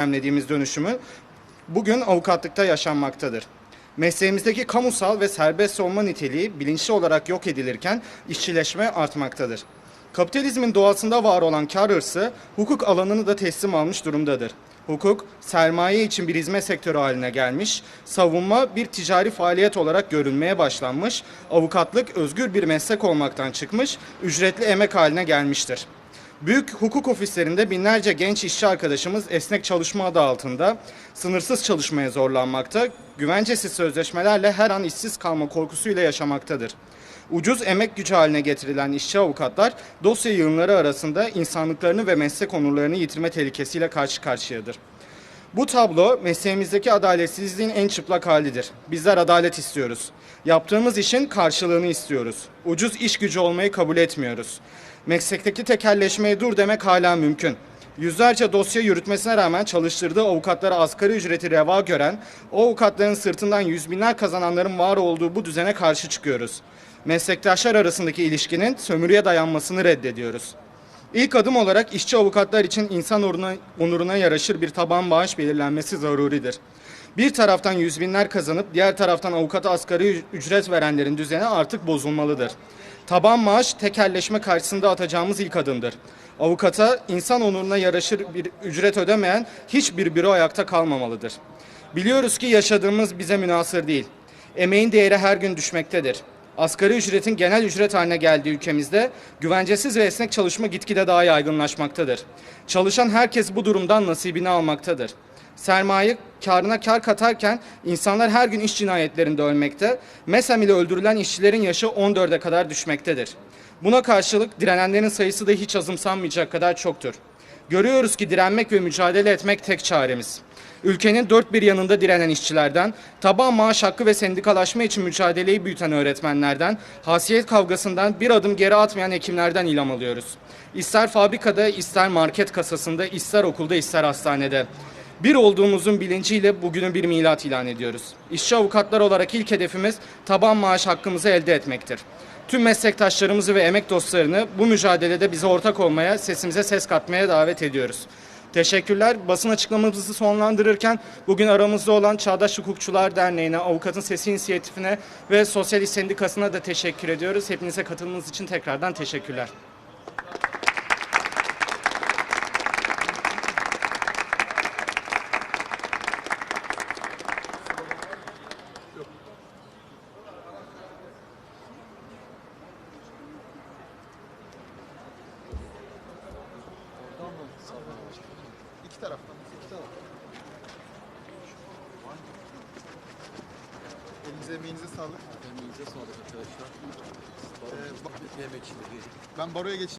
gözlemlediğimiz dönüşümü bugün avukatlıkta yaşanmaktadır. Mesleğimizdeki kamusal ve serbest savunma niteliği bilinçli olarak yok edilirken işçileşme artmaktadır. Kapitalizmin doğasında var olan kar hırsı hukuk alanını da teslim almış durumdadır. Hukuk, sermaye için bir hizmet sektörü haline gelmiş, savunma bir ticari faaliyet olarak görülmeye başlanmış, avukatlık özgür bir meslek olmaktan çıkmış, ücretli emek haline gelmiştir. Büyük hukuk ofislerinde binlerce genç işçi arkadaşımız esnek çalışma adı altında sınırsız çalışmaya zorlanmakta, güvencesiz sözleşmelerle her an işsiz kalma korkusuyla yaşamaktadır. Ucuz emek gücü haline getirilen işçi avukatlar dosya yığınları arasında insanlıklarını ve meslek onurlarını yitirme tehlikesiyle karşı karşıyadır. Bu tablo mesleğimizdeki adaletsizliğin en çıplak halidir. Bizler adalet istiyoruz. Yaptığımız işin karşılığını istiyoruz. Ucuz iş gücü olmayı kabul etmiyoruz. Meslekteki tekelleşmeye dur demek hala mümkün. Yüzlerce dosya yürütmesine rağmen çalıştırdığı avukatlara asgari ücreti reva gören, o avukatların sırtından yüz binler kazananların var olduğu bu düzene karşı çıkıyoruz. Meslektaşlar arasındaki ilişkinin sömürüye dayanmasını reddediyoruz. İlk adım olarak işçi avukatlar için insan onuruna, onuruna yaraşır bir taban bağış belirlenmesi zaruridir. Bir taraftan yüz binler kazanıp diğer taraftan avukata asgari ücret verenlerin düzeni artık bozulmalıdır. Taban maaş tekelleşme karşısında atacağımız ilk adımdır. Avukata insan onuruna yaraşır bir ücret ödemeyen hiçbir büro ayakta kalmamalıdır. Biliyoruz ki yaşadığımız bize münasır değil. Emeğin değeri her gün düşmektedir. Asgari ücretin genel ücret haline geldiği ülkemizde güvencesiz ve esnek çalışma gitgide daha yaygınlaşmaktadır. Çalışan herkes bu durumdan nasibini almaktadır. Sermaye karına kar katarken insanlar her gün iş cinayetlerinde ölmekte, MESEM ile öldürülen işçilerin yaşı 14'e kadar düşmektedir. Buna karşılık direnenlerin sayısı da hiç azımsanmayacak kadar çoktur. Görüyoruz ki direnmek ve mücadele etmek tek çaremiz. Ülkenin dört bir yanında direnen işçilerden, taban maaş hakkı ve sendikalaşma için mücadeleyi büyüten öğretmenlerden, hasiyet kavgasından bir adım geri atmayan hekimlerden ilham alıyoruz. İster fabrikada, ister market kasasında, ister okulda, ister hastanede. Bir olduğumuzun bilinciyle bugünü bir milat ilan ediyoruz. İşçi avukatlar olarak ilk hedefimiz taban maaş hakkımızı elde etmektir. Tüm meslektaşlarımızı ve emek dostlarını bu mücadelede bize ortak olmaya, sesimize ses katmaya davet ediyoruz. Teşekkürler. Basın açıklamamızı sonlandırırken bugün aramızda olan Çağdaş Hukukçular Derneği'ne, Avukatın Sesi İnisiyatifine ve Sosyal İş Sendikası'na da teşekkür ediyoruz. Hepinize katılımınız için tekrardan teşekkürler. İki taraftan. İki taraf. Elinize emeğinize sağlık. Emeğinize sağlık arkadaşlar. Ee, ba- Emek için ben baroya geç